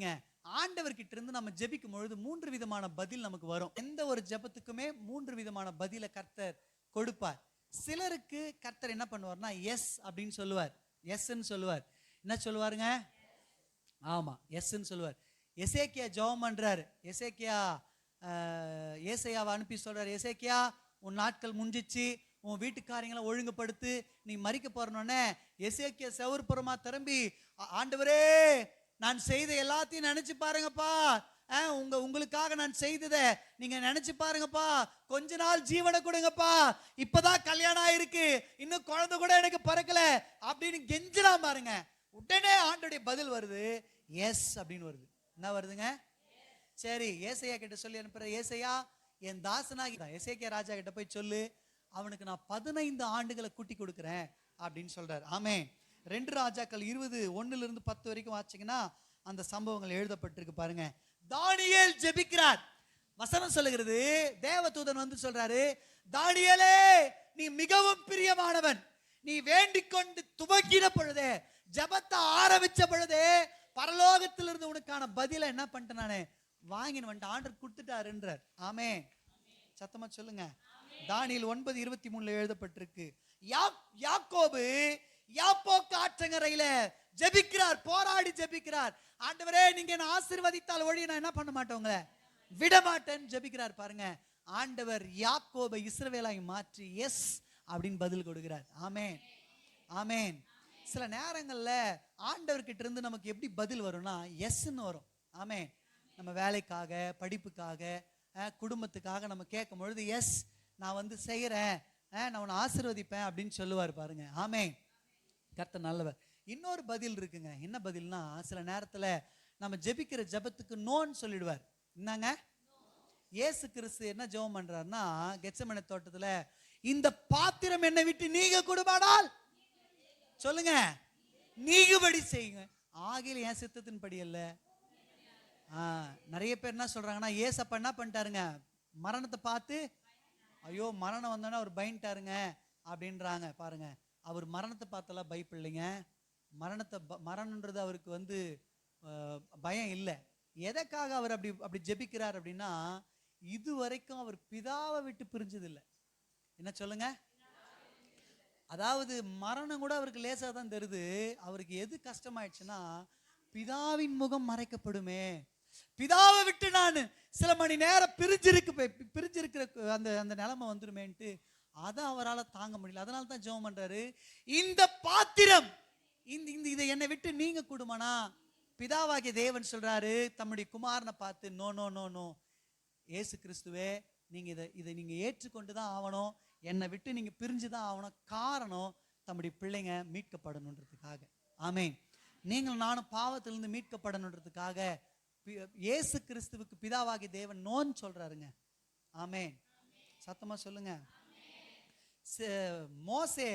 கவனிங்க ஆண்டவர்கிட்ட இருந்து நம்ம ஜெபிக்கும் பொழுது மூன்று விதமான பதில் நமக்கு வரும். எந்த ஒரு ஜெபத்துக்குமே மூன்று விதமான பதிலை கர்த்தர் கொடுப்பார். சிலருக்கு கர்த்தர் என்ன பண்ணுவார்னா எஸ் அப்படின்னு சொல்லுவார். எஸ்ன்னு சொல்லுவார். என்ன சொல்லுவாருங்க? ஆமா எஸ்ன்னு சொல்லுவார். எசேக்கியா ஜெபம் பண்றாரு. எசேக்கியா ஏசையாவை அனுப்பி சொல்றாரு எசேக்கியா உன் நாட்கள் முடிஞ்சிச்சு. உன் வீட்டுக்காரங்களை ஒழுங்குபடுத்து. நீ மறிக்க போறனோடனே எசேக்கிய செவர்புறமா திரும்பி ஆண்டவரே நான் செய்த எல்லாத்தையும் நினைச்சு பாருங்கப்பா. உங்க உங்களுக்காக நான் செய்ததை நீங்க நினைச்சு பாருங்கப்பா. கொஞ்ச நாள் ஜீவனை கொடுங்கப்பா. இப்பதான் கல்யாணம் ஆயிருக்கு. இன்னும் குழந்தை கூட எனக்கு பிறக்கல. அப்படின்னு கெஞ்சலாம் பாருங்க. உடனே ஆண்டுடைய பதில் வருது. எஸ் அப்படின்னு வருது. என்ன வருதுங்க? சரி ஏசையா கிட்ட சொல்லி அனுப்புற. ஏசையா என் தாசனாகி ஏசைக்கியா ராஜா கிட்ட போய் சொல்லு. அவனுக்கு நான் பதினைந்து ஆண்டுகளை கூட்டி கொடுக்குறேன் அப்படின்னு சொல்றாரு. ஆமே ரெண்டு ராஜாக்கள் இருபது ஒண்ணுல இருந்து பத்து வரைக்கும் வாச்சிங்கன்னா அந்த சம்பவங்கள் எழுதப்பட்டிருக்கு பாருங்க. தானியேல் ஜெபிக்கிறார். வசனம் சொல்லுகிறது தேவதூதன் வந்து சொல்றாரு தானியேலே நீ மிகவும் பிரியமானவன். நீ வேண்டிக் கொண்டு துவங்கின பொழுதே ஜெபத்தை ஆரம்பிச்ச பொழுதே பரலோகத்திலிருந்து உனக்கான பதிலை என்ன பண்ணிட்டேன் நானு? வாங்கின வந்துட்டு ஆண்டர் கொடுத்துட்டாருன்றார். ஆமே சத்தமா சொல்லுங்க. தானியல் ஒன்பது இருபத்தி மூணுல எழுதப்பட்டிருக்கு. யா- யாக்கோபு யாப்போ காற்றங்கரையில ஜெபிக்கிறார் போராடி ஜெபிக்கிறார். ஆண்டவரே நீங்க என்ன ஆசீர்வதித்தால் ஒழிய நான் என்ன பண்ண மாட்டோங்களே உங்களை? விட மாட்டேன்னு ஜெபிக்கிறார் பாருங்க. ஆண்டவர் யாக்கோபை இஸ்ரவேலாய் மாற்றி எஸ் அப்படின்னு பதில் கொடுக்கிறார். ஆமேன். ஆமேன். சில நேரங்கள்ல ஆண்டவர்கிட்ட இருந்து நமக்கு எப்படி பதில் வரும்னா எஸ்ன்னு வரும். ஆமே நம்ம வேலைக்காக படிப்புக்காக குடும்பத்துக்காக நம்ம கேட்கும் பொழுது எஸ் நான் வந்து செய்கிறேன் நான் உன்னை ஆசிர்வதிப்பேன் அப்படின்னு சொல்லுவார் பாருங்க. ஆமே கர்த்த நல்லவர். இன்னொரு பதில் இருக்குங்க. என்ன பதில்னா சில நேரத்தில் நம்ம ஜெபிக்கிற ஜெபத்துக்கு நோன்னு சொல்லிடுவார். என்னங்க ஏசு கிறிஸ்து என்ன ஜெபம் பண்றாருன்னா கெச்சமனை தோட்டத்தில் இந்த பாத்திரம் என்னை விட்டு நீங்க கொடுபாடால் சொல்லுங்க. நீங்குபடி செய்யுங்க. ஆகில என் சித்தத்தின் படி அல்ல. ஆ, நிறைய பேர் என்ன சொல்றாங்கன்னா ஏசப்ப என்ன பண்ணிட்டாருங்க? மரணத்தை பார்த்து ஐயோ மரணம் வந்தோன்னா அவர் பயந்துட்டாருங்க. அப்படின்றாங்க. பாருங்க. அவர் மரணத்தை பார்த்தெல்லாம் பயப்பில்லைங்க மரணத்தை ப- மரணம்ன்றது அவருக்கு வந்து பயம் இல்லை. எதற்காக அவர் அப்படி அப்படி ஜெபிக்கிறார் அப்படின்னா இது வரைக்கும் அவர் பிதாவை விட்டு பிரிஞ்சதில்லை. என்ன சொல்லுங்க? அதாவது மரணம் கூட அவருக்கு லேசாக தான் தருது. அவருக்கு எது கஷ்டமாயிடுச்சுன்னா பிதாவின் முகம் மறைக்கப்படுமே. பிதாவை விட்டு நான் சில மணி நேரம் பிரிஞ்சிருக்கு பிரிஞ்சிருக்கிற அந்த அந்த நிலைமை வந்துருமேன்ட்டு அதை அவரால் தாங்க முடியல. அதனால தான் ஜெபம் பண்ணுறாரு இந்த பாத்திரம் இந்த இந்த இதை என்னை விட்டு நீங்க கொடுமானா? பிதாவாகிய தேவன் சொல்றாரு தம்முடைய குமாரனை பார்த்து no no no no. Yesu கிறிஸ்துவே நீங்க இதை இதை நீங்க ஏற்றுக்கொண்டு தான் ஆகணும் என்னை விட்டு நீங்க பிரிஞ்சு தான் ஆகணும் காரணம் தம்முடைய பிள்ளைங்க மீட்கப்படணுன்றதுக்காக. ஆமே நீங்கள் நானும் பாவத்திலிருந்து மீட்கப்படணுன்றதுக்காக இயேசு கிறிஸ்துவுக்கு பிதாவாகி தேவன் நோன்னு சொல்றாருங்க. ஆமே சத்தமா சொல்லுங்க. மோசே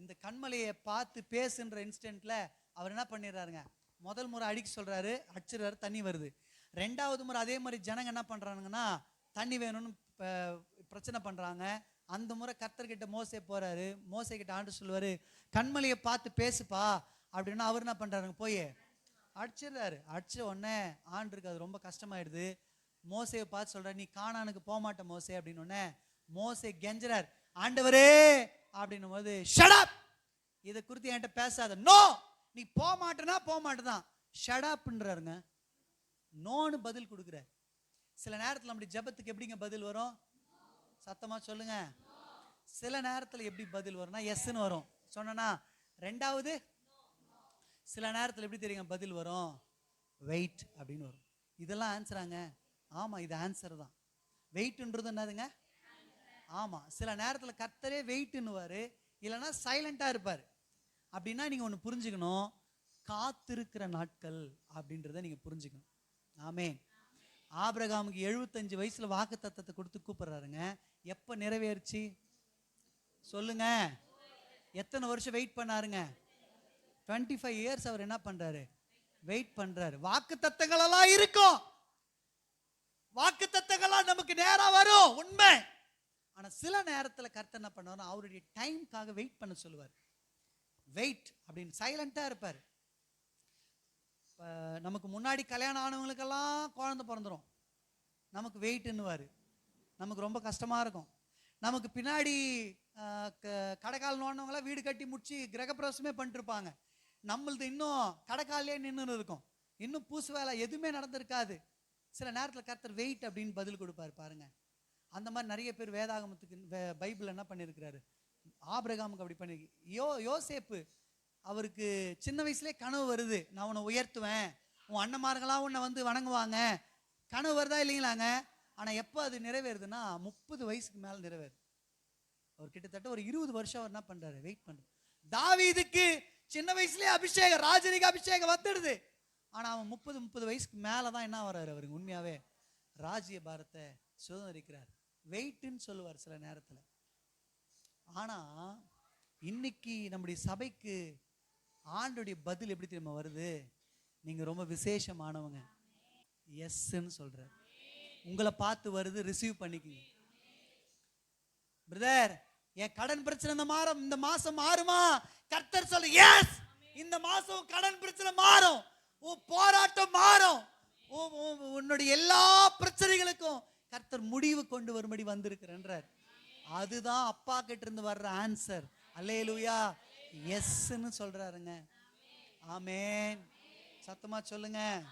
இந்த கண்மலையை பார்த்து பேசுன்ற இன்ஸ்டன்ட்ல அவர் என்ன பண்ணிடுறாருங்க? முதல் முறை அடிக்க சொல்றாரு அடிச்சிடுறாரு தண்ணி வருது. ரெண்டாவது முறை அதே மாதிரி ஜனங்க என்ன பண்றாங்கன்னா தண்ணி வேணும்னு பிரச்சனை பண்றாங்க. அந்த முறை கர்த்தர்கிட்ட மோசே போறாரு. மோசை கிட்ட ஆண்டு சொல்லுவாரு கண்மலையை பார்த்து பேசுப்பா அப்படின்னா அவர் என்ன பண்றாருங்க போய் அடிச்சிடுறாரு. அடிச்ச உடனே ஆண்டுக்கு அது ரொம்ப கஷ்டமாயிடுது. மோசையை பார்த்து சொல்ற நீ காணானுக்கு போகமாட்ட மோசே அப்படின்னு உடனே மோசை கெஞ்சறார் ஆண்டவரே! அப்படின்னும் போது ஷடப் இதை குறித்து என்கிட்ட பேசாத. நோ நீ போக மாட்டேனா போக மாட்டேதான் ஷடப்ன்றாருங்க நோன்னு பதில் கொடுக்குறார். சில நேரத்தில் நம்முடைய ஜெபத்துக்கு எப்படிங்க பதில் வரும்? சத்தமாக சொல்லுங்க. சில நேரத்தில் எப்படி பதில் வரும்னா எஸ்ன்னு வரும். சொன்னனா ரெண்டாவது சில நேரத்தில் எப்படி தெரியுங்க பதில் வரும்? வெயிட் அப்படின்னு வரும். இதெல்லாம் ஆன்சராங்க ஆமாம் இது ஆன்சர் தான். வெயிட்ன்றது என்னதுங்க? ஆமாம் சில நேரத்தில் கர்த்தரே வெயிட்டுன்னுவார் இல்லைன்னா சைலண்ட்டாக இருப்பார். அப்படின்னா நீங்கள் ஒன்று புரிஞ்சுக்கணும். காத்திருக்கிற நாட்கள் அப்படின்றத நீங்கள் புரிஞ்சுக்கணும். ஆமே ஆபிரகாமுக்கு எழுபத்தஞ்சு வயசில் வாக்கு தத்தத்தை கொடுத்து கூப்பிட்றாருங்க. எப்போ நிறைவேறுச்சு? சொல்லுங்க. எத்தனை வருஷம் வெயிட் பண்ணாருங்க? டுவெண்ட்டி ஃபைவ் இயர்ஸ் அவர் என்ன பண்ணுறாரு வெயிட் பண்ணுறாரு வாக்கு தத்தங்களெல்லாம் இருக்கும். வாக்கு தத்தங்கள்லாம் நம்ம ஆனால் சில நேரத்துல கர்த்தர் என்ன பண்ணுவார் அவருடைய டைம்க்காக வெயிட் பண்ண சொல்லுவார். வெயிட் அப்படின்னு சைலண்ட்டாக இருப்பார். நமக்கு முன்னாடி கல்யாணம் ஆனவங்களுக்கெல்லாம் குழந்தை பிறந்துரும். நமக்கு வெயிட்டுன்னுவார். நமக்கு ரொம்ப கஷ்டமாக இருக்கும். நமக்கு பின்னாடி கடைக்கால் நோண்டவங்களாம் வீடு கட்டி முடிச்சு கிரகப்பிரவேசமே பண்ணிட்டுருப்பாங்க. நம்மளது இன்னும் கடைக்காலே நின்று இருக்கும். இன்னும் பூசு வேலை எதுவுமே நடந்திருக்காது. சில நேரத்தில் கர்த்தர் வெயிட் அப்படின்னு பதில் கொடுப்பாரு பாருங்க. அந்த மாதிரி நிறைய பேர் வேதாகமத்துக்கு பைபிள் என்ன பண்ணியிருக்கிறாரு? ஆபிரகாமுக்கு அப்படி பண்ணி யோ யோசேப்பு அவருக்கு சின்ன வயசுலேயே கனவு வருது. நான் உன்னை உயர்த்துவேன். உன் அண்ணமார்களாக உன்னை வந்து வணங்குவாங்க. கனவு வருதா இல்லைங்களாங்க? ஆனால் எப்போ அது நிறைவேறுதுன்னா முப்பது வயசுக்கு மேலே நிறைவேறுது. அவர் கிட்டத்தட்ட ஒரு இருபது வருஷம் அவர் என்ன பண்ணுறாரு வெயிட் பண்ணுறாரு தாவீதுக்கு சின்ன வயசுலேயே அபிஷேகம் ராஜரிக அபிஷேகம் வந்துடுது. ஆனால் அவன் முப்பது முப்பது வயசுக்கு மேலே தான் என்ன வர்றாரு அவருக்கு உண்மையாகவே ராஜ்ய பாரத்தை சுதந்திரிக்கிறார். வெயிட்னு சொல்லுவார் சில நேரத்துல. ஆனா இன்னைக்கு நம்முடைய சபைக்கு ஆண்டுடைய பதில் எப்படி தெரியுமா வருது? நீங்க ரொம்ப விசேஷமானவங்க. எஸ்ன்னு சொல்றாரு. உங்களை பார்த்து வருது ரிசீவ் பண்ணிக்கங்க. பிரதர் என் கடன் பிரச்சனை இந்த மாறும் இந்த மாசம் மாறுமா? கர்த்தர் சொல்லு எஸ் இந்த மாசம் கடன் பிரச்சனை மாறும். உன் போராட்டம் மாறும். உன்னுடைய எல்லா பிரச்சனைகளுக்கும் கர்த்தர் முடிவு கொண்டு வரும்படி வந்திருக்கிறன்றார். அதுதான் அப்பா கிட்ட இருந்து வர்ற ஆன்சர் அல்லேலூயா எஸ்ன்னு சொல்றாருங்க. ஆமேன் சத்தமா சொல்லுங்க.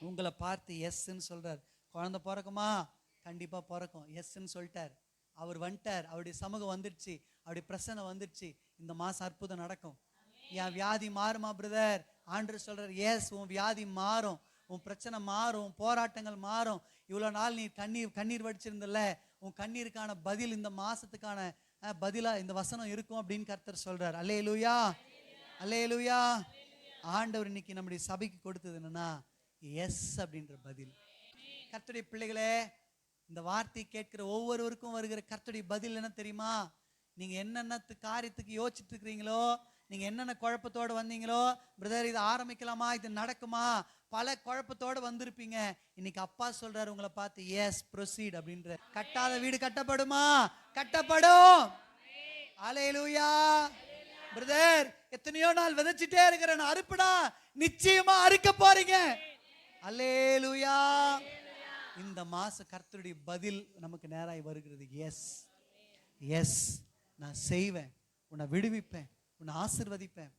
உங்களை பார்த்து எஸ்ன்னு சொல்றாரு. குழந்தை பிறக்குமா? கண்டிப்பா பிறக்கும். எஸ்ன்னு சொல்லிட்டார். அவர் வந்துட்டார். அவருடைய சமூகம் வந்துடுச்சு அவருடைய பிரசனை வந்துடுச்சு இந்த மாசம் அற்புதம் நடக்கும். என் வியாதி மாறுமா பிரதர் ஆண்டு சொல்றார் எஸ் உன் வியாதி மாறும். உன் பிரச்சனை மாறும் போராட்டங்கள் மாறும். இவ்வளோ நாள் நீ கண்ணீர் கண்ணீர் வடிச்சிருந்தல உன் கண்ணீருக்கான பதில் இந்த மாசத்துக்கான பதிலாக இந்த வசனம் இருக்கும் அப்படின்னு கர்த்தர் சொல்றார். அல்லே லூயா அல்லே லூயா ஆண்டவர் இன்னைக்கு நம்முடைய சபைக்கு கொடுத்தது என்னன்னா எஸ் அப்படின்ற பதில். கர்த்தருடைய பிள்ளைகளே இந்த வார்த்தை கேட்கிற ஒவ்வொருவருக்கும் வருகிற கர்த்தருடைய பதில் என்ன தெரியுமா? நீங்க என்னென்ன காரியத்துக்கு யோசிச்சுட்டு இருக்கிறீங்களோ நீங்க என்னென்ன குழப்பத்தோடு வந்தீங்களோ பிரதர் இது ஆரம்பிக்கலாமா இது நடக்குமா பல குழப்பத்தோடு வந்திருப்பீங்க. இன்னைக்கு அப்பா சொல்றாரு உங்களை பார்த்து எஸ் ப்ரொசீட் அப்படின்ற. கட்டாத வீடு கட்டப்படுமா? கட்டப்படும். அலையலூயா பிரதர் எத்தனையோ நாள் விதைச்சிட்டே இருக்கிறேன். அறுப்புடா. நிச்சயமா அறுக்க போறீங்க. அலேலுயா இந்த மாச கர்த்தருடைய பதில் நமக்கு நேராய் வருகிறது. எஸ் எஸ் நான் செய்வேன். உன்னை விடுவிப்பேன். உன்னை ஆசிர்வதிப்பேன்.